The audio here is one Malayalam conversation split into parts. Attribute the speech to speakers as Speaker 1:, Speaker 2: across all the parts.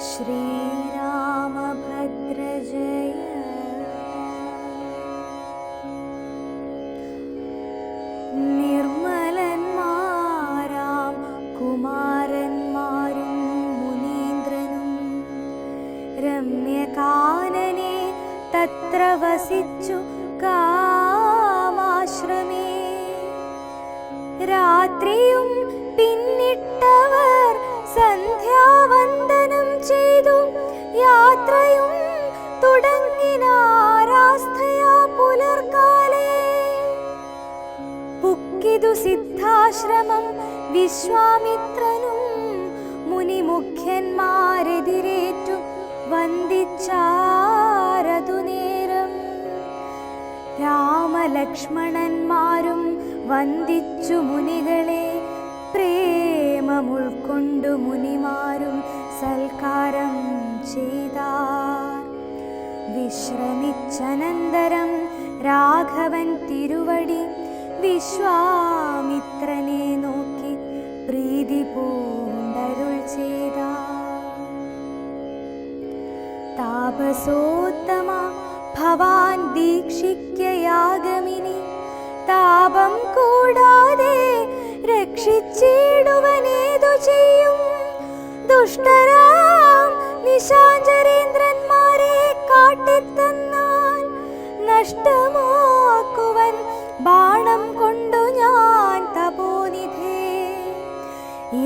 Speaker 1: श्रीरामभद्रजय। വിശ്വാമിത്രനും മുനിമുഖ്യന്മാരെതിരേറ്റു വന്ദിച്ചാരതു നേരം. രാമലക്ഷ്മണന്മാരും വന്ദിച്ചു മുനികളെ പ്രേമമുൾക്കൊണ്ടു മുനിമാരും സൽക്കാരം ചെയ്താർ. വിശ്രമിച്ചനന്തരം രാഘവൻ തിരുവടി വിശ്വാമിത്രനെ പ്രീതി പൂണ്ടരുൾ ചെയ്ത താപസോത്തമ ഭവാൻ ദീക്ഷിക്കയാഗമിനി. താപം കൂടാതെ രക്ഷിച്ചിടുവനേതു ചെയ്യും. ദുഷ്ടരാം നിശാചരേന്ദ്രന്മാരെ കാട്ടിത്തന്നാൽ നഷ്ടമാക്കുവൻ ബാണം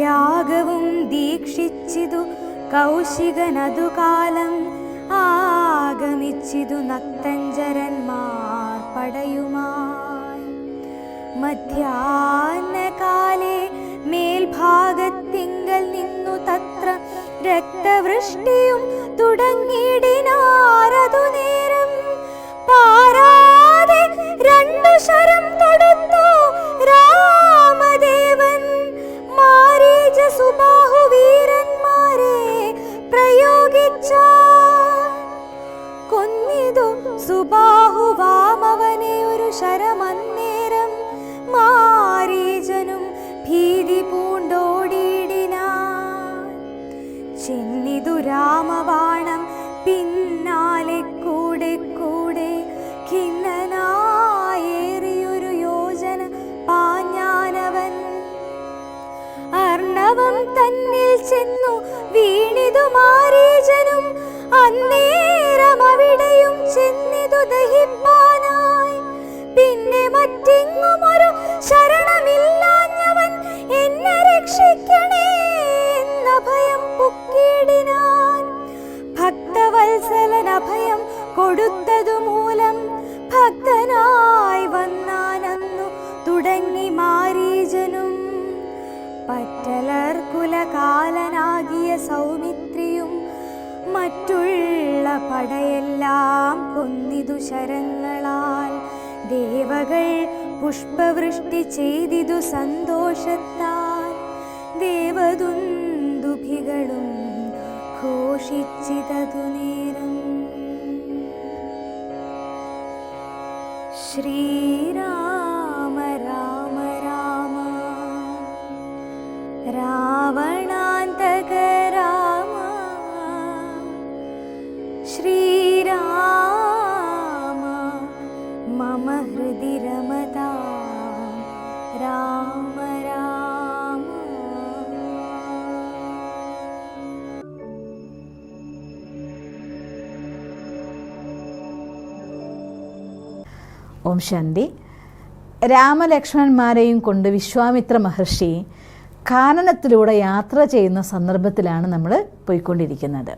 Speaker 1: യാഗവും ദീക്ഷിച്ചിതു കൗശികനതു കാലം. ആഗമിച്ചിതു നക്തഞ്ചരന്മാർ പടയുമായി. മധ്യാഹ്നകാലേ മേൽഭാഗത്തിങ്കൽ നിന്നു തത്ര രക്തവൃഷ്ടിയും തുടങ്ങിയിടിനാരതു നേരം കുലകാലനാകിയ സൗമിത്രിയും മറ്റുള്ള പടയെല്ലാം കൊന്നിതു ശരങ്ങളാൽ. ദേവകൾ പുഷ്പവൃഷ്ടി ചെയ്തിതു സന്തോഷത്താൽ. ദേവദുന്ദുഭികളും ഘോഷിച്ചിതതു നേരം. ശ്രീരാമ
Speaker 2: ഓം ശാന്തി. രാമലക്ഷ്മണന്മാരെയും കൊണ്ട് വിശ്വാമിത്ര മഹർഷി കാനനത്തിലൂടെ യാത്ര ചെയ്യുന്ന സന്ദർഭത്തിലാണ് നമ്മൾ പോയിക്കൊണ്ടിരിക്കുന്നത്.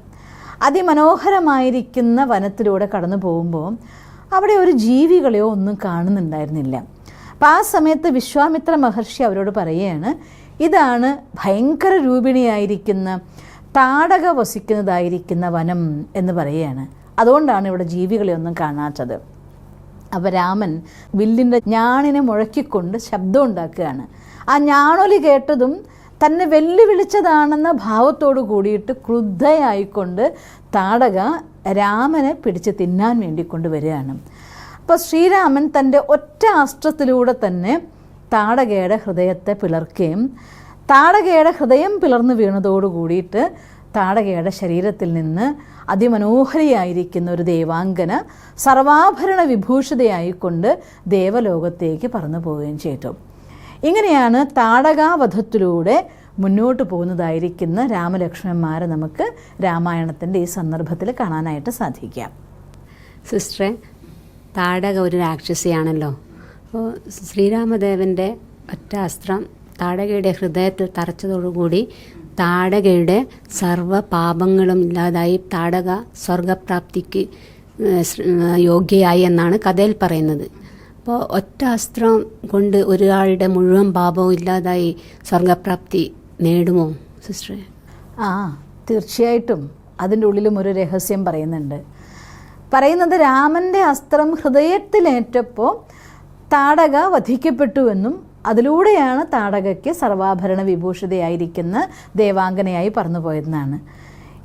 Speaker 2: അതിമനോഹരമായിരിക്കുന്ന വനത്തിലൂടെ കടന്നു പോകുമ്പോൾ അവിടെ ഒരു ജീവികളെയോ ഒന്നും കാണുന്നുണ്ടായിരുന്നില്ല. അപ്പം ആ സമയത്ത് വിശ്വാമിത്ര മഹർഷി അവരോട് പറയുകയാണ് ഇതാണ് ഭയങ്കര രൂപിണിയായിരിക്കുന്ന താടക വസിക്കുന്നതായിരിക്കുന്ന വനം എന്ന് പറയുകയാണ്. അതുകൊണ്ടാണ് ഇവിടെ ജീവികളെ ഒന്നും കാണാത്തത്. അപ്പോൾ രാമൻ വില്ലിന്റെ ഞാണിനെ മുഴക്കിക്കൊണ്ട് ശബ്ദം ഉണ്ടാക്കുകയാണ്. ആ ഞാണൊലി കേട്ടതും തന്നെ വെല്ലുവിളിച്ചതാണെന്ന ഭാവത്തോടു കൂടിയിട്ട് ക്രുദ്ധയായിക്കൊണ്ട് താടക രാമനെ പിടിച്ച് തിന്നാൻ വേണ്ടി കൊണ്ടുവരികയാണ്. അപ്പോൾ ശ്രീരാമൻ തന്റെ ഒറ്റ അസ്ത്രത്തിലൂടെ തന്നെ താടകയുടെ ഹൃദയത്തെ പിളർക്കുകയും താടകയുടെ ഹൃദയം പിളർന്നു വീണതോടു കൂടിയിട്ട് താടകയുടെ ശരീരത്തിൽ നിന്ന് അതിമനോഹരിയായിരിക്കുന്ന ഒരു ദേവാംഗന സർവാഭരണ വിഭൂഷിതയായിക്കൊണ്ട് ദേവലോകത്തേക്ക് പറന്നു പോവുകയും ചെയ്തു. ഇങ്ങനെയാണ് താടകാവധത്തിലൂടെ മുന്നോട്ട് പോകുന്നതായിരിക്കുന്ന രാമലക്ഷ്മണന്മാരെ നമുക്ക് രാമായണത്തിന്റെ ഈ സന്ദർഭത്തിൽ കാണാനായിട്ട് സാധിക്കാം.
Speaker 3: സിസ്റ്ററെ താടക ഒരു രാക്ഷസിയാണല്ലോ. അപ്പോൾ ശ്രീരാമദേവന്റെ ഒറ്റ അസ്ത്രം താടകയുടെ ഹൃദയത്തിൽ തറച്ചതോടുകൂടി താടകയുടെ സർവ പാപങ്ങളും ഇല്ലാതായി താടക സ്വർഗപ്രാപ്തിക്ക് യോഗ്യയായി എന്നാണ് കഥയിൽ പറയുന്നത്. അപ്പോൾ ഒറ്റ അസ്ത്രം കൊണ്ട് ഒരാളുടെ മുഴുവൻ പാപവും ഇല്ലാതായി സ്വർഗപ്രാപ്തി നേടുമോ സിസ്റ്റർ
Speaker 2: ആ തീർച്ചയായിട്ടും. അതിന്റെ ഉള്ളിലും ഒരു രഹസ്യം പറയുന്നുണ്ട്. പറയുന്നത് രാമന്റെ അസ്ത്രം ഹൃദയത്തിലേറ്റപ്പോൾ താടക വധിക്കപ്പെട്ടുവെന്നും അതിലൂടെയാണ് താടകയ്ക്ക് സർവാഭരണ വിഭൂഷിതയായിരിക്കുന്ന ദേവാംഗനയായി പറഞ്ഞു പോയതെന്നാണ്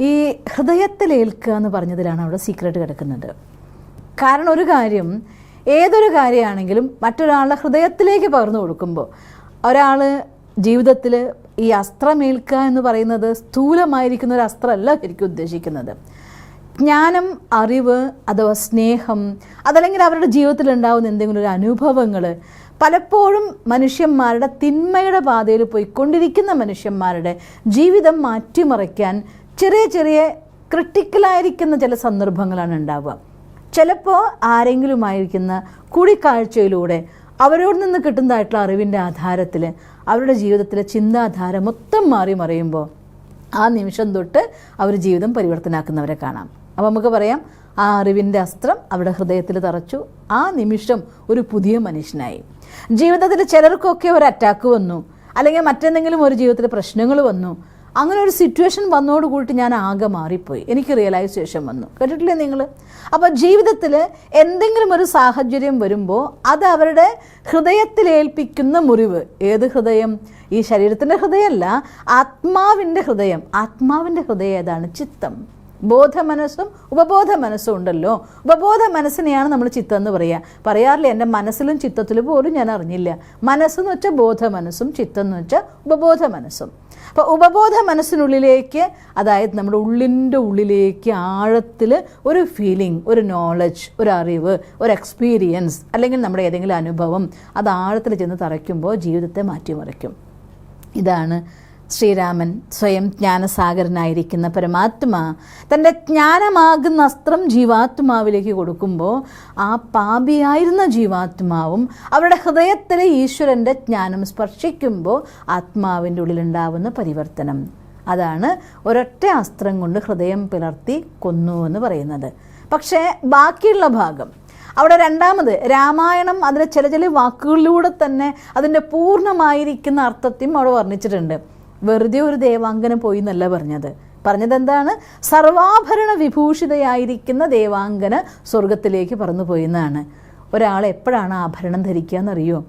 Speaker 2: ഈ ഹൃദയത്തിലേൽക്കുക എന്ന് പറഞ്ഞതിലാണ് അവിടെ സീക്രട്ട് കിടക്കുന്നത്. കാരണം ഒരു കാര്യം ഏതൊരു കാര്യമാണെങ്കിലും മറ്റൊരാളുടെ ഹൃദയത്തിലേക്ക് പകർന്നു കൊടുക്കുമ്പോൾ ഒരാൾ ജീവിതത്തിൽ ഈ അസ്ത്രമേൽക്കുക എന്ന് പറയുന്നത് സ്ഥൂലമായിരിക്കുന്ന ഒരു അസ്ത്രമല്ല ശരിക്കും ഉദ്ദേശിക്കുന്നത്. ജ്ഞാനം അറിവ് അഥവാ സ്നേഹം അതല്ലെങ്കിൽ അവരുടെ ജീവിതത്തിൽ ഉണ്ടാകുന്ന എന്തെങ്കിലും ഒരു അനുഭവങ്ങൾ പലപ്പോഴും മനുഷ്യന്മാരുടെ തിന്മയുടെ പാതയിൽ പോയിക്കൊണ്ടിരിക്കുന്ന മനുഷ്യന്മാരുടെ ജീവിതം മാറ്റിമറിക്കാൻ ചെറിയ ചെറിയ ക്രിട്ടിക്കലായിരിക്കുന്ന ചില സന്ദർഭങ്ങളാണ് ഉണ്ടാവുക. ചിലപ്പോൾ ആരെങ്കിലുമായിരിക്കുന്ന കൂടിക്കാഴ്ചയിലൂടെ അവരോട് നിന്ന് കിട്ടുന്നതായിട്ടുള്ള അറിവിന്റെ ആധാരത്തിൽ അവരുടെ ജീവിതത്തിലെ ചിന്താധാര മൊത്തം മാറി മറിയുമ്പോൾ ആ നിമിഷം തൊട്ട് അവർ ജീവിതം പരിവർത്തനാക്കുന്നവരെ കാണാം. അപ്പോൾ നമുക്ക് പറയാം ആ അറിവിന്റെ അസ്ത്രം അവരുടെ ഹൃദയത്തിൽ തറച്ചു. ആ നിമിഷം ഒരു പുതിയ മനുഷ്യനായി. ജീവിതത്തിൽ ചിലർക്കൊക്കെ ഒരു അറ്റാക്ക് വന്നു. അല്ലെങ്കിൽ മറ്റെന്തെങ്കിലും ഒരു ജീവിതത്തിൽ പ്രശ്നങ്ങൾ വന്നു. അങ്ങനെ ഒരു സിറ്റുവേഷൻ വന്നോടുകൂടി ഞാൻ ആകെ മാറിപ്പോയി. എനിക്ക് റിയലൈസേഷൻ വന്നു. കേട്ടിട്ടില്ലേ നിങ്ങൾ അപ്പോൾ ജീവിതത്തിൽ എന്തെങ്കിലും ഒരു സാഹചര്യം വരുമ്പോൾ അത് അവരുടെ ഹൃദയത്തിലേൽപ്പിക്കുന്ന മുറിവ്. ഏത് ഹൃദയം? ഈ ശരീരത്തിന്റെ ഹൃദയമല്ല ആത്മാവിന്റെ ഹൃദയം. ആത്മാവിന്റെ ഹൃദയം ഏതാണ്? ചിത്തം. ബോധ മനസ്സും ഉപബോധ മനസ്സും ഉണ്ടല്ലോ. ഉപബോധ മനസ്സിനെയാണ് നമ്മൾ ചിത്തം എന്ന് പറയുക പറയാറില്ല എന്റെ മനസ്സിലും ചിത്തത്തിലും പോലും ഞാൻ അറിഞ്ഞില്ല. മനസ്സെന്ന് വെച്ചാൽ ബോധ മനസ്സും ചിത്തം എന്ന് വെച്ചാൽ ഉപബോധ മനസ്സും അപ്പോൾ ഉപബോധ മനസ്സിനുള്ളിലേക്ക് അതായത് നമ്മുടെ ഉള്ളിന്റെ ഉള്ളിലേക്ക് ആഴത്തിൽ ഒരു ഫീലിംഗ് ഒരു നോളജ് ഒരു അറിവ് ഒരു എക്സ്പീരിയൻസ് അല്ലെങ്കിൽ നമ്മുടെ ഏതെങ്കിലും അനുഭവം അത് ആഴത്തിൽ ചെന്ന് തറയ്ക്കുമ്പോൾ ജീവിതത്തെ മാറ്റിമറിക്കും. ഇതാണ് ശ്രീരാമൻ സ്വയം ജ്ഞാനസാഗരനായിരിക്കുന്ന പരമാത്മാ തന്റെ ജ്ഞാനമാകുന്ന അസ്ത്രം ജീവാത്മാവിലേക്ക് കൊടുക്കുമ്പോൾ ആ പാപിയായിരുന്ന ജീവാത്മാവും അവരുടെ ഹൃദയത്തിലെ ഈശ്വരന്റെ ജ്ഞാനം സ്പർശിക്കുമ്പോൾ ആത്മാവിന്റെ ഉള്ളിലുണ്ടാവുന്ന പരിവർത്തനം. അതാണ് ഒരൊറ്റ അസ്ത്രം കൊണ്ട് ഹൃദയം പിളർത്തി കൊന്നു എന്ന് പറയുന്നത്. പക്ഷേ ബാക്കിയുള്ള ഭാഗം അവിടെ രണ്ടാമത് രാമായണം അതിലെ ചില ചില വാക്കുകളിലൂടെ തന്നെ അതിന്റെ പൂർണമായിരിക്കുന്ന അർത്ഥത്തെയും അവിടെ വർണിച്ചിട്ടുണ്ട്. വെറുതെ ഒരു ദേവാംഗന പോയി എന്നല്ല പറഞ്ഞത്. പറഞ്ഞത് എന്താണ് സർവാഭരണ വിഭൂഷിതയായിരിക്കുന്ന ദേവാംഗന സ്വർഗത്തിലേക്ക് പറന്നു പോയി എന്നാണ്. ഒരാൾ എപ്പോഴാണ് ആഭരണം ധരിക്കുക എന്നറിയോ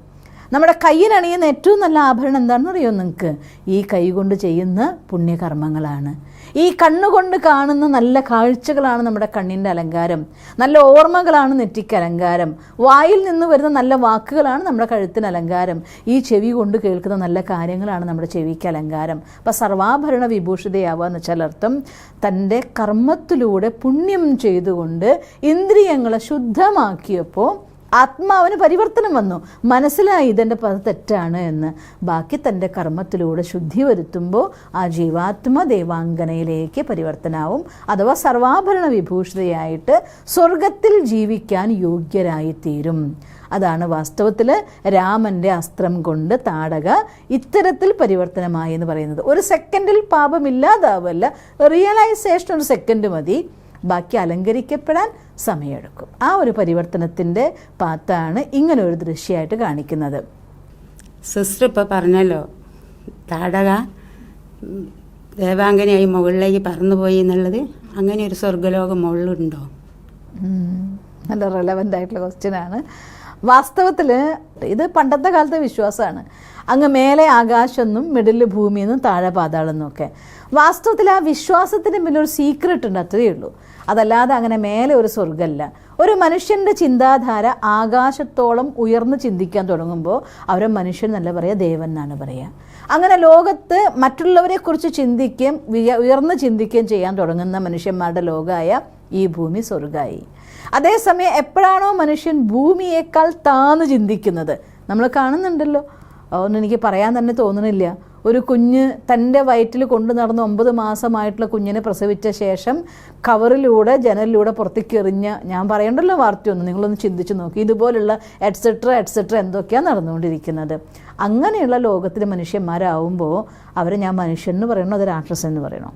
Speaker 2: നമ്മുടെ കയ്യിലണിയുന്ന ഏറ്റവും നല്ല ആഭരണം എന്താണെന്ന് അറിയോ നിങ്ങൾക്ക്? ഈ കൈ കൊണ്ട് ചെയ്യുന്ന പുണ്യകർമ്മങ്ങളാണ്. ഈ കണ്ണുകൊണ്ട് കാണുന്ന നല്ല കാഴ്ചകളാണ് നമ്മുടെ കണ്ണിന്റെ അലങ്കാരം. നല്ല ഓർമ്മകളാണ് നെറ്റിക്ക് അലങ്കാരം. വായിൽ നിന്ന് വരുന്ന നല്ല വാക്കുകളാണ് നമ്മുടെ കഴുത്തിന് അലങ്കാരം. ഈ ചെവി കൊണ്ട് കേൾക്കുന്ന നല്ല കാര്യങ്ങളാണ് നമ്മുടെ ചെവിക്ക് അലങ്കാരം. അപ്പം സർവാഭരണ വിഭൂഷിതയാവുക എന്ന് വെച്ചാൽ അർത്ഥം തന്റെ കർമ്മത്തിലൂടെ പുണ്യം ചെയ്തുകൊണ്ട് ഇന്ദ്രിയങ്ങളെ ശുദ്ധമാക്കിയപ്പോൾ ആത്മാവിന് പരിവർത്തനം വന്നു. മനസ്സിലായി ഇതെന്റെ പദ തെറ്റാണ് എന്ന്. ബാക്കി തന്റെ കർമ്മത്തിലൂടെ ശുദ്ധി വരുത്തുമ്പോൾ ആ ജീവാത്മ ദേവാംഗനയിലേക്ക് പരിവർത്തനാവും. അഥവാ സർവാഭരണ വിഭൂഷിതയായിട്ട് സ്വർഗത്തിൽ ജീവിക്കാൻ യോഗ്യരായിത്തീരും. അതാണ് വാസ്തവത്തിൽ രാമന്റെ അസ്ത്രം കൊണ്ട് താടക ഇത്തരത്തിൽ പരിവർത്തനമായി എന്ന് പറയുന്നത്. ഒരു സെക്കൻഡിൽ പാപമില്ലാതാവല്ല. റിയലൈസേഷൻ ഒരു സെക്കൻഡ് മതി. ബാക്കി അലങ്കരിക്കപ്പെടാൻ സമയമെടുക്കും. ആ ഒരു പരിവർത്തനത്തിന്റെ പാത്താണ് ഇങ്ങനെ ഒരു ദൃശ്യമായിട്ട് കാണിക്കുന്നത്.
Speaker 4: സിസ്റ്റർ ഇപ്പോൾ പറഞ്ഞല്ലോ താടക ദേവാംഗനയായി മുകളിലേക്ക് പറന്നുപോയി എന്നുള്ളത് അങ്ങനെ ഒരു സ്വർഗലോകം മുകളിലുണ്ടോ?
Speaker 2: നല്ല റെലവന്റ് ആയിട്ടുള്ള ക്വസ്റ്റ്യൻ ആണ്. വാസ്തവത്തിൽ ഇത് പണ്ടത്തെ കാലത്തെ വിശ്വാസമാണ്. അങ്ങ് മേലെ ആകാശമെന്നും മിഡിൽ ഭൂമിയെന്നും താഴെ പാതാളെന്നും ഒക്കെ വാസ്തവത്തിൽ ആ വിശ്വാസത്തിന് മുന്നിൽ ഒരു സീക്രട്ട് ഉണ്ട് അത്രയേ ഉള്ളൂ. അതല്ലാതെ അങ്ങനെ മേലെ ഒരു സ്വർഗമല്ല ഒരു മനുഷ്യന്റെ ചിന്താധാര ആകാശത്തോളം ഉയർന്ന് ചിന്തിക്കാൻ തുടങ്ങുമ്പോൾ അവരെ മനുഷ്യൻ നല്ല പറയുക ദേവൻ എന്നാണ് പറയുക. അങ്ങനെ ലോകത്ത് മറ്റുള്ളവരെക്കുറിച്ച് ചിന്തിക്കുകയും ഉയർന്ന് ചിന്തിക്കുകയും ചെയ്യാൻ തുടങ്ങുന്ന മനുഷ്യന്മാരുടെ ലോകമായ ഈ ഭൂമി സ്വർഗമായി അതേസമയം എപ്പോഴാണോ മനുഷ്യൻ ഭൂമിയേക്കാൾ താന്ന് ചിന്തിക്കുന്നത്? നമ്മൾ കാണുന്നുണ്ടല്ലോ. ഒന്നും എനിക്ക് പറയാൻ തന്നെ തോന്നണില്ല. ഒരു കുഞ്ഞ് തന്റെ വയറ്റിൽ കൊണ്ടു നടന്ന് ഒമ്പത് മാസമായിട്ടുള്ള കുഞ്ഞിനെ പ്രസവിച്ച ശേഷം കവറിലൂടെ ജനലിലൂടെ പുറത്തേക്ക് എറിഞ്ഞ ഞാൻ പറയണ്ടല്ലോ വാർത്തയൊന്നും നിങ്ങളൊന്ന് ചിന്തിച്ചു നോക്കി. ഇതുപോലുള്ള എറ്റ്സെട്ര എറ്റ്സെട്ര എന്തൊക്കെയാണ് നടന്നുകൊണ്ടിരിക്കുന്നത്. അങ്ങനെയുള്ള ലോകത്തിലെ മനുഷ്യന്മാരാവുമ്പോൾ അവരെ ഞാൻ മനുഷ്യൻ എന്ന് പറയണോ അത് രാക്ഷസൻ എന്ന് പറയണോ?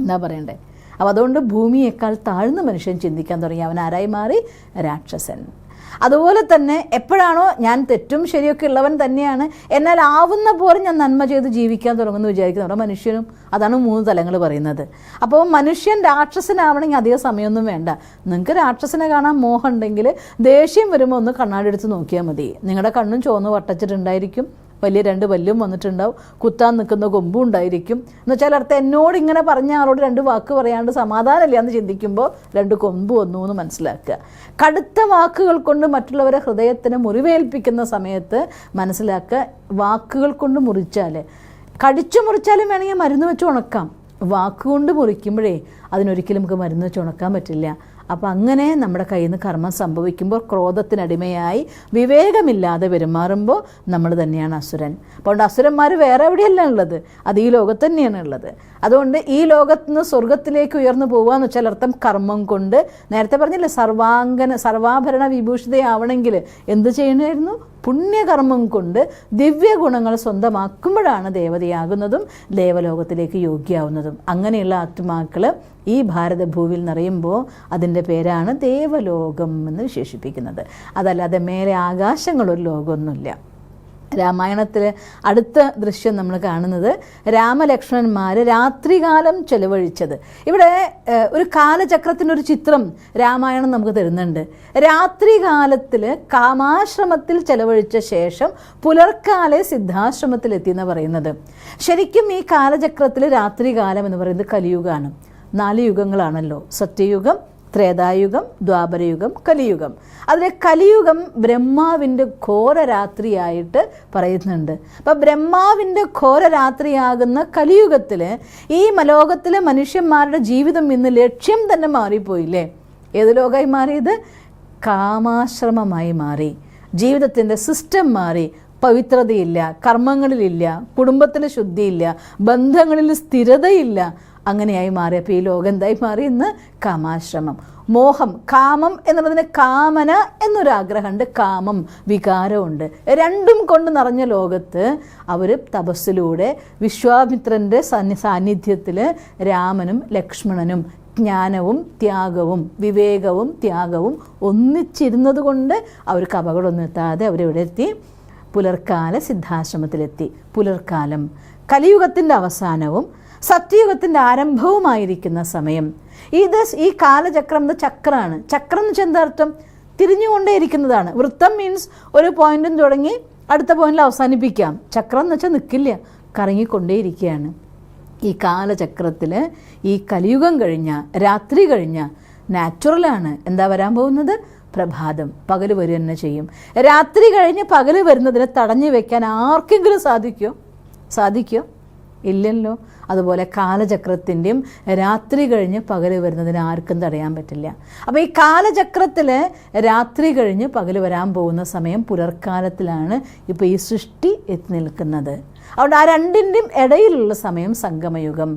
Speaker 2: എന്താ പറയണ്ടേ? അപ്പോൾ അതുകൊണ്ട് ഭൂമിയേക്കാൾ താഴ്ന്ന മനുഷ്യൻ ചിന്തിക്കാൻ തുടങ്ങി. അവൻ ആരായി മാറി? രാക്ഷസൻ. അതുപോലെ തന്നെ എപ്പോഴാണോ ഞാൻ തെറ്റും ശരിയൊക്കെ ഉള്ളവൻ തന്നെയാണ്. എന്നാൽ ആവുന്ന പോലെ ഞാൻ നന്മ ചെയ്ത് ജീവിക്കാൻ തുടങ്ങുന്നു വിചാരിക്കുന്നു. മനുഷ്യനും അതാണ് മൂന്ന് തലങ്ങൾ പറയുന്നത്. അപ്പോൾ മനുഷ്യൻ രാക്ഷസനാവണമെങ്കിൽ അധിക സമയമൊന്നും വേണ്ട. നിങ്ങൾക്ക് രാക്ഷസനെ കാണാൻ മോഹം ഉണ്ടെങ്കിൽ ദേഷ്യം വരുമ്പോൾ ഒന്ന് കണ്ണാടി എടുത്ത് നോക്കിയാൽ മതി. നിങ്ങളുടെ കണ്ണും ചുവന്ന് വട്ടച്ചിട്ടുണ്ടായിരിക്കും. വലിയ രണ്ട് വല്ലും വന്നിട്ടുണ്ടാവും. കുത്താൻ നിൽക്കുന്ന കൊമ്പും ഉണ്ടായിരിക്കും. എന്ന് വെച്ചാൽ അടുത്ത എന്നോട് ഇങ്ങനെ പറഞ്ഞ ആളോട് രണ്ട് വാക്ക് പറയാണ്ട് സമാധാനമില്ല എന്ന് ചിന്തിക്കുമ്പോൾ രണ്ട് കൊമ്പ് വന്നു എന്ന് മനസ്സിലാക്കുക. കടുത്ത വാക്കുകൾ കൊണ്ട് മറ്റുള്ളവരെ ഹൃദയത്തിന് മുറിവേൽപ്പിക്കുന്ന സമയത്ത് മനസ്സിലാക്കുക വാക്കുകൾ കൊണ്ട് മുറിച്ചാൽ കടിച്ചു മുറിച്ചാലും വേണമെങ്കിൽ മരുന്ന് വെച്ച് ഉണക്കാം. വാക്കുകൊണ്ട് മുറിക്കുമ്പോഴേ അതിനൊരിക്കലും നമുക്ക് മരുന്ന് വെച്ച് ഉണക്കാൻ പറ്റില്ല. അപ്പം അങ്ങനെ നമ്മുടെ കയ്യിൽ നിന്ന് കർമ്മം സംഭവിക്കുമ്പോൾ ക്രോധത്തിനടിമയായി വിവേകമില്ലാതെ പെരുമാറുമ്പോൾ നമ്മൾ തന്നെയാണ് അസുരൻ. അപ്പോൾ അസുരന്മാർ വേറെ എവിടെയല്ല ഉള്ളത്? അത് ഈ ലോകത്ത് തന്നെയാണ് ഉള്ളത്. അതുകൊണ്ട് ഈ ലോകത്ത് നിന്ന് സ്വർഗത്തിലേക്ക് ഉയർന്നു പോകുക എന്ന് വെച്ചാൽ അർത്ഥം കർമ്മം കൊണ്ട്. നേരത്തെ പറഞ്ഞില്ലേ സർവാംഗന സർവാഭരണ വിഭൂഷിതയാവണമെങ്കിൽ എന്ത് ചെയ്യണമായിരുന്നു? പുണ്യകർമ്മം കൊണ്ട് ദിവ്യഗുണങ്ങൾ സ്വന്തമാക്കുമ്പോഴാണ് ദേവതയാകുന്നതും ദേവലോകത്തിലേക്ക് യോഗ്യാവുന്നതും. അങ്ങനെയുള്ള ആത്മാക്കൾ ഈ ഭാരതഭൂവിൽ നിറയുമ്പോൾ അതിന്റെ പേരാണ് ദേവലോകം എന്ന് വിശേഷിപ്പിക്കുന്നത്. അതല്ലാതെ മേലെ ആകാശങ്ങളൊരു ലോകമൊന്നുമില്ല. രാമായണത്തിൽ അടുത്ത ദൃശ്യം നമ്മൾ കാണുന്നത് രാമലക്ഷ്മണന്മാർ രാത്രികാലം ചെലവഴിച്ചത്. ഇവിടെ ഒരു കാലചക്രത്തിന്റെ ഒരു ചിത്രം രാമായണം നമുക്ക് തരുന്നുണ്ട്. രാത്രികാലത്തിൽ കാമാശ്രമത്തിൽ ചെലവഴിച്ച ശേഷം പുലർക്കാലെ സിദ്ധാശ്രമത്തിൽ എന്ന് പറയുന്നത്. ശരിക്കും ഈ കാലചക്രത്തിൽ രാത്രികാലം എന്ന് പറയുന്നത് കലിയുഗമാണ് നാല് യുഗങ്ങളാണല്ലോ. സത്യയുഗം ത്രേതായുഗം ദ്വാപരയുഗം കലിയുഗം. അതിലെ കലിയുഗം ബ്രഹ്മാവിന്റെ ഘോരരാത്രിയായിട്ട് പറയുന്നുണ്ട്. അപ്പം ബ്രഹ്മാവിന്റെ ഘോരരാത്രിയാകുന്ന കലിയുഗത്തിൽ ഈ മലോകത്തിലെ മനുഷ്യന്മാരുടെ ജീവിതം ഇന്ന് ലക്ഷ്യം തന്നെ മാറിപ്പോയില്ലേ? ഏത് ലോകമായി മാറിയത്? കാമാശ്രമമായി മാറി. ജീവിതത്തിന്റെ സിസ്റ്റം മാറി. പവിത്രതയില്ല കർമ്മങ്ങളിലില്ല കുടുംബത്തിൽ ശുദ്ധിയില്ല ബന്ധങ്ങളിൽ സ്ഥിരതയില്ല അങ്ങനെയായി മാറി. അപ്പോൾ ഈ ലോകം എന്തായി മാറി? ഇന്ന് കാമാശ്രമം. മോഹം കാമം എന്നുള്ളതിന് കാമന എന്നൊരാഗ്രഹമുണ്ട്. കാമം വികാരമുണ്ട്. രണ്ടും കൊണ്ട് നിറഞ്ഞ ലോകത്ത് അവർ തപസ്സിലൂടെ വിശ്വാമിത്രന്റെ സന്നി സാന്നിധ്യത്തിൽ രാമനും ലക്ഷ്മണനും ജ്ഞാനവും ത്യാഗവും വിവേകവും ത്യാഗവും ഒന്നിച്ചിരുന്നത് കൊണ്ട് അവർക്ക് അപകടമൊന്നും എത്താതെ അവരിവിടെ എത്തി പുലർക്കാല സിദ്ധാശ്രമത്തിലെത്തി. പുലർക്കാലം കലിയുഗത്തിന്റെ അവസാനവും സത്യയുഗത്തിന്റെ ആരംഭവുമായിരിക്കുന്ന സമയം. ഇത് ഈ കാലചക്രം എന്ന ചക്രമാണ് ചക്രം എന്ന് വെച്ചാൽ എന്താർത്ഥം തിരിഞ്ഞുകൊണ്ടേയിരിക്കുന്നതാണ്. വൃത്തം മീൻസ് ഒരു പോയിന്റും തുടങ്ങി അടുത്ത പോയിന്റിൽ അവസാനിപ്പിക്കാം. ചക്രം എന്ന് വെച്ചാൽ നിൽക്കില്ല കറങ്ങിക്കൊണ്ടേയിരിക്കുകയാണ്. ഈ കാലചക്രത്തിൽ ഈ കലിയുഗം കഴിഞ്ഞ രാത്രി കഴിഞ്ഞ നാച്ചുറലാണ് എന്താ വരാൻ പോകുന്നത്? പ്രഭാതം. പകൽ വരിക തന്നെ ചെയ്യും. രാത്രി കഴിഞ്ഞ് പകൽ വരുന്നതിനെ തടഞ്ഞു വെക്കാൻ ആർക്കെങ്കിലും സാധിക്കുമോ സാധിക്കുമോ ഇല്ലല്ലോ. അതുപോലെ കാലചക്രത്തിന്റെയും രാത്രി കഴിഞ്ഞ് പകൽ വരുന്നതിന് ആർക്കും തടയാൻ പറ്റില്ല. അപ്പോൾ ഈ കാലചക്രത്തിൽ രാത്രി കഴിഞ്ഞ് പകൽ വരാൻ പോകുന്ന സമയം പുലർക്കാലത്തിലാണ് ഇപ്പോൾ ഈ സൃഷ്ടി എത്തി നിൽക്കുന്നത്. അതുകൊണ്ട് ആ രണ്ടിന്റെയും ഇടയിലുള്ള സമയം സംഗമയുഗം.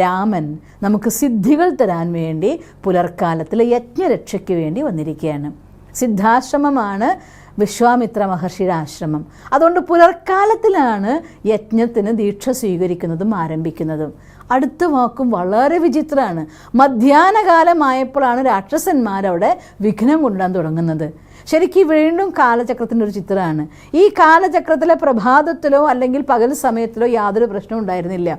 Speaker 2: രാമൻ നമുക്ക് സിദ്ധികൾ തരാൻ വേണ്ടി പുലർക്കാലത്തിൽ യജ്ഞരക്ഷയ്ക്ക് വേണ്ടി വന്നിരിക്കുകയാണ്. സിദ്ധാശ്രമമാണ് വിശ്വാമിത്ര മഹർഷിയുടെ ആശ്രമം. അതുകൊണ്ട് പുലർക്കാലത്തിലാണ് യജ്ഞത്തിന് ദീക്ഷ സ്വീകരിക്കുന്നതും ആരംഭിക്കുന്നതും. അടുത്ത വാക്കും വളരെ വിചിത്രമാണ്. മധ്യാഹ്നകാലമായപ്പോഴാണ് രാക്ഷസന്മാരവിടെ വിഘ്നം കൊണ്ടാൻ തുടങ്ങുന്നത്. ശരിക്കും വീണ്ടും കാലചക്രത്തിന്റെ ഒരു ചിത്രമാണ്. ഈ കാലചക്രത്തിലെ പ്രഭാതത്തിലോ അല്ലെങ്കിൽ പകൽ സമയത്തിലോ യാതൊരു പ്രശ്നവും ഉണ്ടായിരുന്നില്ല.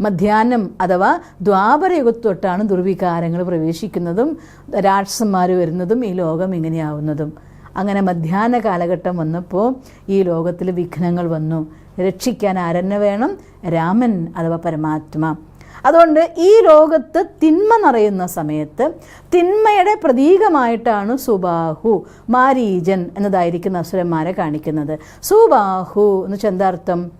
Speaker 2: മധ്യാഹ്നം അഥവാ ദ്വാപരയുഗത്തൊട്ടാണ് ദുർവികാരങ്ങൾ പ്രവേശിക്കുന്നതും രാക്ഷസന്മാർ വരുന്നതും ഈ ലോകം ഇങ്ങനെയാവുന്നതും. അങ്ങനെ മധ്യാഹ്ന കാലഘട്ടം വന്നപ്പോൾ ഈ ലോകത്തിൽ വിഘ്നങ്ങൾ വന്നു. രക്ഷിക്കാൻ ആരെന്നെ വേണം? രാമൻ അഥവാ പരമാത്മ. അതുകൊണ്ട് ഈ ലോകത്ത് തിന്മ നിറയുന്ന സമയത്ത് തിന്മയുടെ പ്രതീകമായിട്ടാണ് സുബാഹു മാരീജൻ എന്നതായിരിക്കുന്ന അസുരന്മാരെ കാണിക്കുന്നത്. സുബാഹു എന്ന് വെച്ചാൽ എന്താർത്ഥം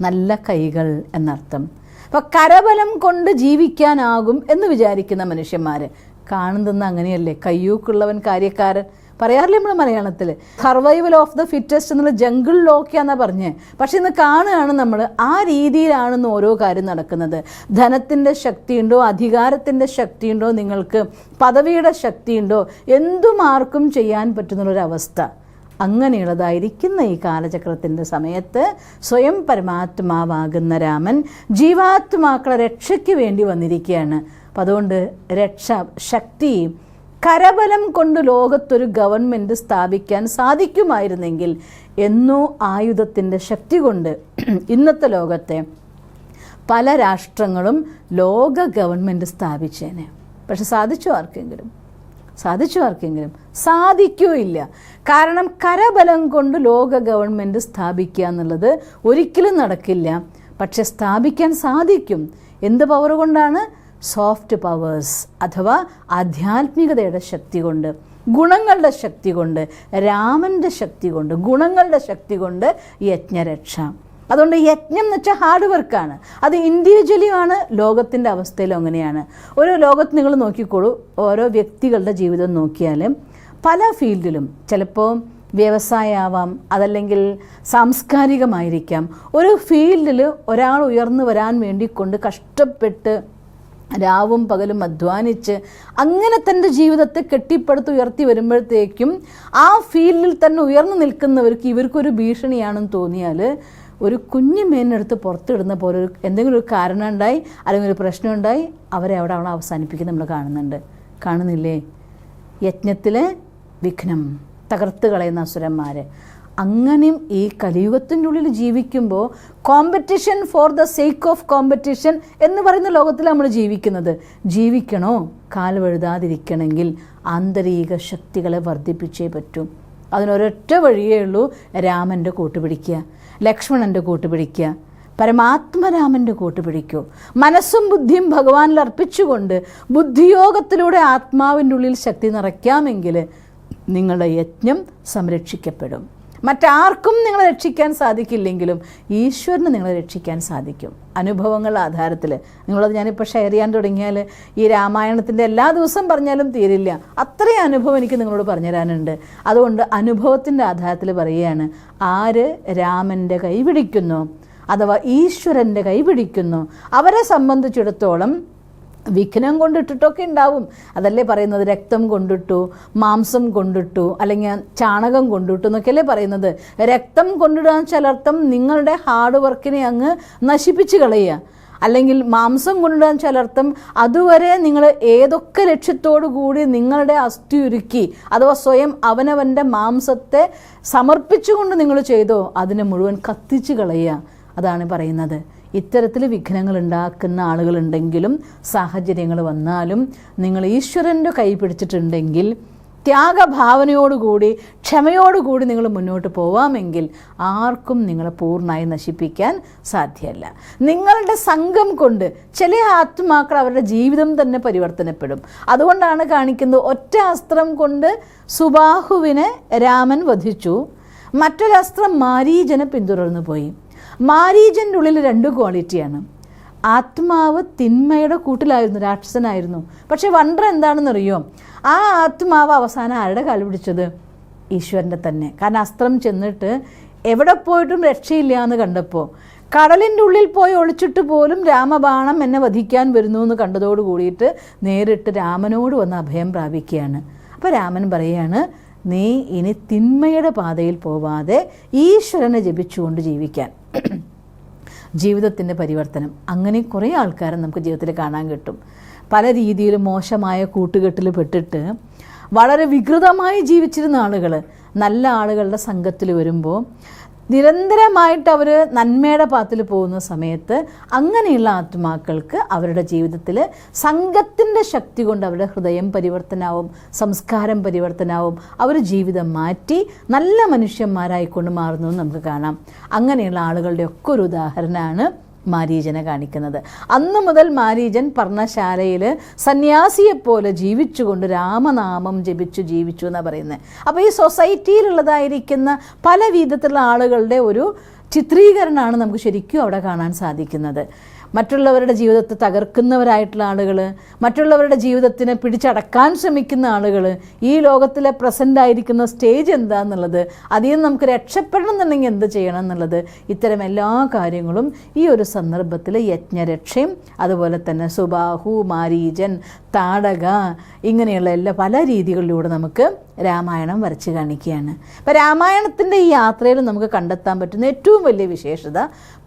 Speaker 2: നല്ല കൈകൾ എന്നർത്ഥം. അപ്പോൾ കരബലം കൊണ്ട് ജീവിക്കാനാകും എന്ന് വിചാരിക്കുന്ന മനുഷ്യന്മാർ കാണുന്നത് അങ്ങനെയല്ലേ? കയ്യൂക്കുള്ളവൻ കാര്യക്കാരൻ. പറയാറില്ല നമ്മൾ മലയാളത്തിൽ സർവൈവൽ ഓഫ് ദ ഫിറ്റസ്റ്റ് എന്നുള്ള ജംഗിൾ ലോക്കിയാന്നാ പറഞ്ഞ്. പക്ഷെ ഇന്ന് കാണുകയാണ് നമ്മൾ ആ രീതിയിലാണെന്ന് ഓരോ കാര്യം നടക്കുന്നത്. ധനത്തിന്റെ ശക്തിയുണ്ടോ അധികാരത്തിന്റെ ശക്തിയുണ്ടോ നിങ്ങൾക്ക് പദവിയുടെ ശക്തിയുണ്ടോ എന്തും ആർക്കും ചെയ്യാൻ പറ്റുന്നുള്ളൊരവസ്ഥ അങ്ങനെയുള്ളതായിരിക്കുന്ന ഈ കാലചക്രത്തിന്റെ സമയത്ത് സ്വയം പരമാത്മാവാകുന്ന രാമൻ ജീവാത്മാക്കളെ രക്ഷയ്ക്ക് വേണ്ടി വന്നിരിക്കുകയാണ്. അപ്പം അതുകൊണ്ട് രക്ഷ ശക്തി കരബലം കൊണ്ട് ലോകത്തൊരു ഗവൺമെന്റ് സ്ഥാപിക്കാൻ സാധിക്കുമായിരുന്നെങ്കിൽ എന്നോ ആയുധത്തിന്റെ ശക്തി കൊണ്ട് ഇന്നത്തെ ലോകത്തെ പല രാഷ്ട്രങ്ങളും ലോക ഗവൺമെന്റ് സ്ഥാപിച്ചേനെ. പക്ഷെ സാധിച്ചു ആർക്കെങ്കിലും? സാധിച്ചു ആർക്കെങ്കിലും? സാധിക്കുകയില്ല കാരണം കരബലം കൊണ്ട് ലോക ഗവൺമെന്റ് സ്ഥാപിക്കുക എന്നുള്ളത് ഒരിക്കലും നടക്കില്ല. പക്ഷെ സ്ഥാപിക്കാൻ സാധിക്കും. എന്ത് പവർ കൊണ്ടാണ്? സോഫ്റ്റ് പവേഴ്സ് അഥവാ ആധ്യാത്മികതയുടെ ശക്തി കൊണ്ട് ഗുണങ്ങളുടെ ശക്തി കൊണ്ട് രാമന്റെ ശക്തി കൊണ്ട് ഗുണങ്ങളുടെ ശക്തി കൊണ്ട് യജ്ഞരക്ഷ. അതുകൊണ്ട് യജ്ഞം എന്ന് വെച്ചാൽ ഹാർഡ് വർക്കാണ് അത് ഇൻഡിവിജ്വലിയാണ് ലോകത്തിന്റെ അവസ്ഥയിലും അങ്ങനെയാണ്. ഓരോ ലോകത്ത് നിങ്ങൾ നോക്കിക്കോളൂ ഓരോ വ്യക്തികളുടെ ജീവിതം നോക്കിയാലും പല ഫീൽഡിലും ചിലപ്പോൾ വ്യവസായമാവാം അതല്ലെങ്കിൽ സാംസ്കാരികമായിരിക്കാം. ഒരു ഫീൽഡിൽ ഒരാൾ ഉയർന്നു വരാൻ വേണ്ടി കൊണ്ട് കഷ്ടപ്പെട്ട് രാവും പകലും അധ്വാനിച്ച് അങ്ങനെ തന്റെ ജീവിതത്തെ കെട്ടിപ്പടുത്ത് ഉയർത്തി വരുമ്പോഴത്തേക്കും ആ ഫീൽഡിൽ തന്നെ ഉയർന്നു നിൽക്കുന്നവർക്ക് ഇവർക്കൊരു ഭീഷണിയാണെന്ന് തോന്നിയാൽ ഒരു കുഞ്ഞു മീനെടുത്ത് പുറത്തിടുന്ന പോലെ ഒരു എന്തെങ്കിലും ഒരു കാരണം ഉണ്ടായി അല്ലെങ്കിൽ ഒരു പ്രശ്നം ഉണ്ടായി അവരെ അവിടെ അവിടെ അവസാനിപ്പിക്കുന്നത് നമ്മൾ കാണുന്നുണ്ട്. കാണുന്നില്ലേ? യജ്ഞത്തിലെ വിഘ്നം തകർത്ത് കളയുന്ന അസുരന്മാർ അങ്ങനെയും ഈ കലിയുഗത്തിനുള്ളിൽ ജീവിക്കുമ്പോൾ competition for the sake of competition എന്ന് പറയുന്ന ലോകത്തിൽ നമ്മൾ ജീവിക്കുന്നത്. ജീവിക്കണോ? കാൽ വഴുതാതിരിക്കണമെങ്കിൽ ആന്തരിക ശക്തികളെ വർദ്ധിപ്പിച്ചേ പറ്റൂ. അതിനൊരൊറ്റ വഴിയേ ഉള്ളൂ രാമന്റെ കൂട്ടുപിടിക്കുക ലക്ഷ്മണന്റെ കൂട്ടുപിടിക്കുക പരമാത്മരാമന്റെ കൂട്ടുപിടിക്കൂ മനസ്സും ബുദ്ധിയും ഭഗവാനിൽ അർപ്പിച്ചുകൊണ്ട് ബുദ്ധിയോഗത്തിലൂടെ ആത്മാവിന്റെ ഉള്ളിൽ ശക്തി നിറയ്ക്കാമെങ്കിൽ നിങ്ങളുടെ യജ്ഞം സംരക്ഷിക്കപ്പെടും. മറ്റാർക്കും നിങ്ങളെ രക്ഷിക്കാൻ സാധിക്കില്ലെങ്കിലും ഈശ്വരന് നിങ്ങളെ രക്ഷിക്കാൻ സാധിക്കും. അനുഭവങ്ങളുടെ ആധാരത്തിൽ നിങ്ങളത് ഞാനിപ്പോൾ ഷെയർ ചെയ്യാൻ തുടങ്ങിയാൽ ഈ രാമായണത്തിന്റെ എല്ലാ ദിവസം പറഞ്ഞാലും തീരില്ല. അത്രയും അനുഭവം എനിക്ക് നിങ്ങളോട് പറഞ്ഞു തരാനുണ്ട്. അതുകൊണ്ട് അനുഭവത്തിന്റെ ആധാരത്തിൽ പറയുകയാണ് ആര് രാമന്റെ കൈ പിടിക്കുന്നു? അഥവാ ഈശ്വരന്റെ കൈ പിടിക്കുന്നു? അവരെ സംബന്ധിച്ചിടത്തോളം വിഘ്നം കൊണ്ടിട്ടിട്ടൊക്കെ ഉണ്ടാവും. അതല്ലേ പറയുന്നത്? രക്തം കൊണ്ടിട്ടു മാംസം കൊണ്ടിട്ടു അല്ലെങ്കിൽ ചാണകം കൊണ്ടിട്ടു എന്നൊക്കെയല്ലേ പറയുന്നത്? രക്തം കൊണ്ടിടാൻ ചിലർത്ഥം നിങ്ങളുടെ ഹാർഡ് വർക്കിനെ അങ്ങ് നശിപ്പിച്ച് കളയുക. അല്ലെങ്കിൽ മാംസം കൊണ്ടിടാൻ ചിലർത്ഥം അതുവരെ നിങ്ങൾ ഏതൊക്കെ ലക്ഷ്യത്തോടു കൂടി നിങ്ങളുടെ അസ്ഥി ഒരുക്കി അഥവാ സ്വയം അവനവന്റെ മാംസത്തെ സമർപ്പിച്ചുകൊണ്ട് നിങ്ങൾ ചെയ്തോ അതിനെ മുഴുവൻ കത്തിച്ച് കളയുക. അതാണ് പറയുന്നത്. ഇത്തരത്തിൽ വിഘ്നങ്ങൾ ഉണ്ടാക്കുന്ന ആളുകളുണ്ടെങ്കിലും സാഹചര്യങ്ങൾ വന്നാലും നിങ്ങൾ ഈശ്വരന്റെ കൈ പിടിച്ചിട്ടുണ്ടെങ്കിൽ ത്യാഗഭാവനയോടുകൂടി ക്ഷമയോടുകൂടി നിങ്ങൾ മുന്നോട്ട് പോവാമെങ്കിൽ ആർക്കും നിങ്ങളെ പൂർണമായി നശിപ്പിക്കാൻ സാധ്യമല്ല നിങ്ങളുടെ സംഘം കൊണ്ട് ചില ആത്മാക്കൾ അവരുടെ ജീവിതം തന്നെ പരിവർത്തനപ്പെടും. അതുകൊണ്ടാണ് കാണിക്കുന്നത് ഒറ്റ അസ്ത്രം കൊണ്ട് സുബാഹുവിനെ രാമൻ വധിച്ചു. മറ്റൊരസ്ത്രം മാരീജനെ പിന്തുടർന്നു പോയി. മാരീജന്റെ ഉള്ളിൽ രണ്ട് ക്വാളിറ്റിയാണ് ആത്മാവ് തിന്മയുടെ കൂട്ടിലായിരുന്നു രാക്ഷസനായിരുന്നു. പക്ഷേ വണ്ടർ എന്താണെന്നറിയോ? ആ ആത്മാവ് അവസാനം ആരുടെ കാൽ പിടിച്ചത്? ഈശ്വരന്റെ തന്നെ. കാരണം അസ്ത്രം ചെന്നിട്ട് എവിടെ പോയിട്ടും രക്ഷയില്ല എന്ന് കണ്ടപ്പോൾ കടലിന്റെ ഉള്ളിൽ പോയി ഒളിച്ചിട്ട് പോലും രാമബാണം എന്നെ വധിക്കാൻ വരുന്നു എന്ന് കണ്ടതോട് കൂടിയിട്ട് നേരിട്ട് രാമനോട് വന്ന് അഭയം പ്രാപിക്കുകയാണ്. അപ്പോൾ രാമൻ പറയുകയാണ് നീ ഇനി തിന്മയുടെ പാതയിൽ പോവാതെ ഈശ്വരനെ ജപിച്ചുകൊണ്ട് ജീവിക്കാൻ. ജീവിതത്തിന്റെ പരിവർത്തനം. അങ്ങനെ കുറേ ആൾക്കാരെ നമുക്ക് ജീവിതത്തിൽ കാണാൻ കിട്ടും. പല രീതിയിലും മോശമായ കൂട്ടുകെട്ടിൽ പെട്ടിട്ട് വളരെ വികൃതമായി ജീവിച്ചിരുന്ന ആളുകൾ നല്ല ആളുകളുടെ സംഘത്തിൽ വരുമ്പോൾ നിരന്തരമായിട്ട് അവർ നന്മയുടെ പാത്തിൽ പോകുന്ന സമയത്ത് അങ്ങനെയുള്ള ആത്മാക്കൾക്ക് അവരുടെ ജീവിതത്തിൽ സംഘത്തിന്റെ ശക്തി കൊണ്ട് അവരുടെ ഹൃദയം പരിവർത്തനാവും സംസ്കാരം പരിവർത്തനാവും അവർ ജീവിതം മാറ്റി നല്ല മനുഷ്യന്മാരായിക്കൊണ്ട് മാറുന്നു നമുക്ക് കാണാം. അങ്ങനെയുള്ള ആളുകളുടെ ഒക്കെ ഒരു ഉദാഹരണമാണ് മാരീജനെ കാണിക്കുന്നത്. അന്നു മുതൽ മാരീജൻ പർണശാലയിൽ സന്യാസിയെപ്പോലെ ജീവിച്ചുകൊണ്ട് രാമനാമം ജപിച്ചു ജീവിച്ചു എന്നാണ് പറയുന്നത് അപ്പോൾ ഈ സൊസൈറ്റിയിലുള്ളതായിരിക്കുന്ന പല വിധത്തിലുള്ള ആളുകളുടെ ഒരു ചിത്രീകരണമാണ് നമുക്ക് ശരിക്കും അവിടെ കാണാൻ സാധിക്കുന്നത്. മറ്റുള്ളവരുടെ ജീവിതത്തെ തകർക്കുന്നവരായിട്ടുള്ള ആളുകൾ മറ്റുള്ളവരുടെ ജീവിതത്തിനെ പിടിച്ചടക്കാൻ ശ്രമിക്കുന്ന ആളുകൾ ഈ ലോകത്തിലെ പ്രസന്റ് ആയിരിക്കുന്ന സ്റ്റേജ് എന്താണെന്നുള്ളത് അതിൽ നിന്ന് നമുക്ക് രക്ഷപ്പെടണം എന്നുണ്ടെങ്കിൽ എന്ത് ചെയ്യണം എന്നുള്ളത് ഇത്തരം എല്ലാ കാര്യങ്ങളും ഈ ഒരു സന്ദർഭത്തിൽ യജ്ഞരക്ഷയും അതുപോലെ തന്നെ സുബാഹു മാരീജൻ താടക ഇങ്ങനെയുള്ള എല്ലാ പല രീതികളിലൂടെ നമുക്ക് രാമായണം വരച്ച് കാണിക്കുകയാണ്. അപ്പം രാമായണത്തിന്റെ ഈ യാത്രയിൽ നമുക്ക് കണ്ടെത്താൻ പറ്റുന്ന ഏറ്റവും വലിയ വിശേഷത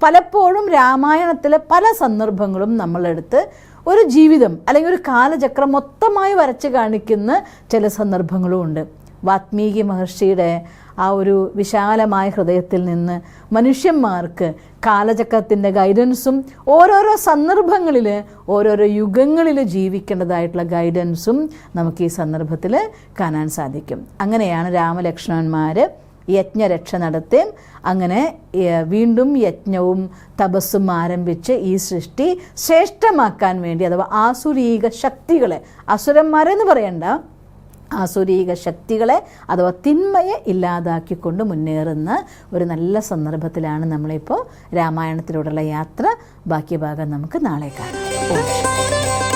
Speaker 2: പലപ്പോഴും രാമായണത്തിലെ പല സന്ദർഭങ്ങളും നമ്മളെടുത്ത് ഒരു ജീവിതം അല്ലെങ്കിൽ ഒരു കാലചക്രം മൊത്തമായി വരച്ച് കാണിക്കുന്ന ചില സന്ദർഭങ്ങളും ഉണ്ട് വാത്മീകി മഹർഷിയുടെ ആ ഒരു വിശാലമായ ഹൃദയത്തിൽ നിന്ന് മനുഷ്യന്മാർക്ക് കാലചക്രത്തിന്റെ ഗൈഡൻസും ഓരോരോ സന്ദർഭങ്ങളിൽ ഓരോരോ യുഗങ്ങളിൽ ജീവിക്കേണ്ടതായിട്ടുള്ള ഗൈഡൻസും നമുക്ക് ഈ സന്ദർഭത്തിൽ കാണാൻ സാധിക്കും. അങ്ങനെയാണ് രാമലക്ഷ്മണന്മാർ യജ്ഞരക്ഷ നടത്തുകയും അങ്ങനെ വീണ്ടും യജ്ഞവും തപസ്സും ആരംഭിച്ച് ഈ സൃഷ്ടി ശ്രേഷ്ഠമാക്കാൻ വേണ്ടി അഥവാ ആസുരീക ശക്തികളെ അസുരന്മാരെന്ന് പറയണ്ട ആസുരീക ശക്തികളെ അഥവാ തിന്മയെ ഇല്ലാതാക്കിക്കൊണ്ട് മുന്നേറുന്ന ഒരു നല്ല സന്ദർഭത്തിലാണ് നമ്മളിപ്പോൾ രാമായണത്തിലൂടെയുള്ള യാത്ര ബാക്കി ഭാഗം നമുക്ക് നാളെ കാണാം.